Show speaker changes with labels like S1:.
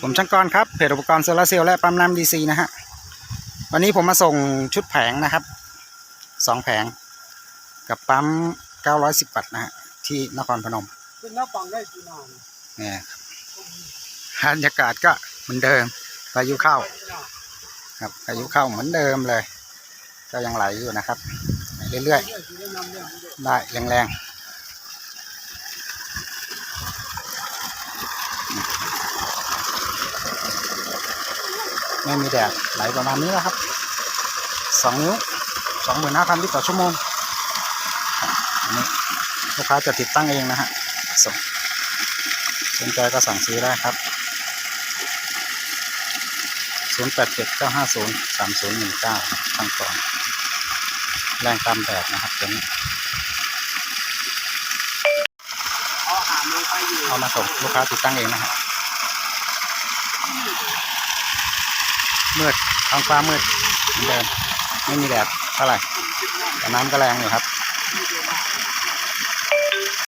S1: ผมช่างกรครับเพจอุปกรณ์โซลาร์เซลล์และปั๊มน้ำดีซีนะฮะ วันนี้ผมมาส่งชุดแผงนะครับสองแผง กับปั๊ม 910 วัตต์นะฮะ ที่นครพนม
S2: เป็นหน้าปังได้กี่นาน
S1: เนี่ยครับบรรยากาศก็เหมือนเดิมพายุเข้า ครับพายุเข้าเหมือนเดิมเลย ก็ยังไหลอยู่นะครับ เรื่อย
S2: เรื่อยๆที่ได้นำเนี่ยมันเดือด
S1: ๆได้แรงๆ ไม่มีแดดไหลประมาณนี้แล้วครับสองนิ้วสองหมื่นห้าพันลิตรต่อชั่วโมงอันนี้ลูกค้าจะติดตั้งเองนะฮะส่งสนใจก็สั่งซื้อได้ครับ 0 8 7 9 5 0 3 0 1 9ตั้งก่อนแรงตามแบบนะครับตัวนี้
S2: เอาอาหารลงไปอยู่
S1: เอามาส่งลูกค้าติดตั้งเองนะฮะ มืดท้องฟ้ามืดเหมือนเดิมไม่มีแดดเท่าไหร่แต่น้ำก็แรงอยู่ครับ